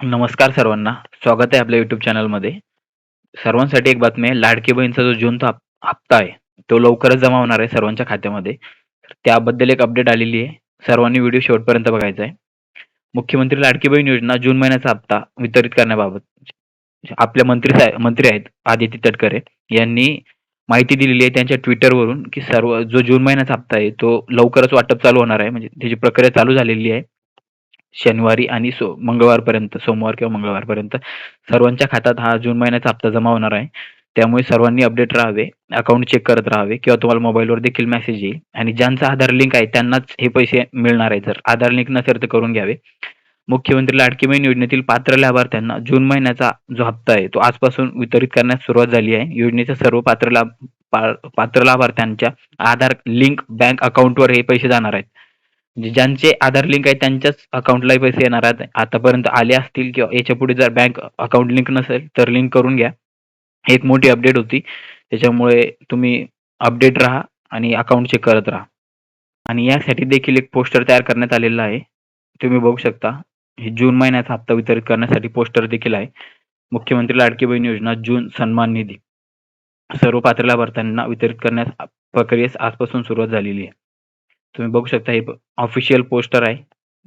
नमस्कार सर्वांना. स्वागत आहे आपल्या युट्यूब चॅनलमध्ये. सर्वांसाठी एक बातमी आहे. लाडकी बहीणचा जो जून हप्ता आहे, तो लवकरच जमा होणार आहे सर्वांच्या खात्यामध्ये. त्याबद्दल एक अपडेट आलेली आहे. सर्वांनी व्हिडिओ शेवटपर्यंत बघायचा आहे. मुख्यमंत्री लाडकी बहीण योजना जून महिन्याचा हप्ता वितरित करण्याबाबत आपले मंत्री साहेब मंत्री आहेत आदित्य तटकरे यांनी माहिती दिलेली आहे त्यांच्या ट्विटरवरून की सर्व जो जून महिन्याचा हप्ता आहे तो लवकरच वाटप चालू होणार आहे. म्हणजे त्याची प्रक्रिया चालू झालेली आहे. शनिवारी आणि सो मंगळवारपर्यंत सोमवार किंवा मंगळवारपर्यंत सर्वांच्या खात्यात हा जून महिन्याचा हप्ता जमा होणार आहे. त्यामुळे सर्वांनी अपडेट राहावे, अकाउंट चेक करत राहावे किंवा तुम्हाला मोबाईलवर देखील मेसेज येईल आणि ज्यांचा आधार लिंक आहे त्यांनाच हे पैसे मिळणार आहे जर आधार लिंक नसेल तर करून घ्यावे. मुख्यमंत्री लाडकी बहीण योजनेतील पात्र लाभार्थ्यांना जून महिन्याचा जो हप्ता आहे तो आजपासून वितरित करण्यास सुरुवात झाली आहे. योजनेच्या सर्व पात्र लाभ पात्र लाभार्थ्यांच्या आधार लिंक बँक अकाउंटवर हे पैसे जाणार आहेत. म्हणजे ज्यांचे आधार लिंक आहे त्यांच्याच अकाउंटला पैसे येणार आहेत. आतापर्यंत आले असतील किंवा याच्यापुढे जर बँक अकाउंट लिंक नसेल तर लिंक करून घ्या. एक मोठी अपडेट होती. त्याच्यामुळे तुम्ही अपडेट राहा आणि अकाउंट चेक करत राहा. आणि यासाठी देखील एक पोस्टर तयार करण्यात आलेला आहे. तुम्ही बघू शकता. हे जून महिन्याचा हप्ता वितरित करण्यासाठी पोस्टर देखील आहे. मुख्यमंत्री लाडकी बहीण योजना जून सन्मान निधी. सर्व पात्र लाभार्थ्यांना वितरित करण्यास प्रक्रियेस आजपासून सुरुवात झालेली आहे. तुम्ही बघू शकता हे ऑफिशियल पोस्टर आहे.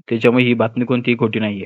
त्याच्यामुळे ही बातमी कोणतीही खोटी नाहीये.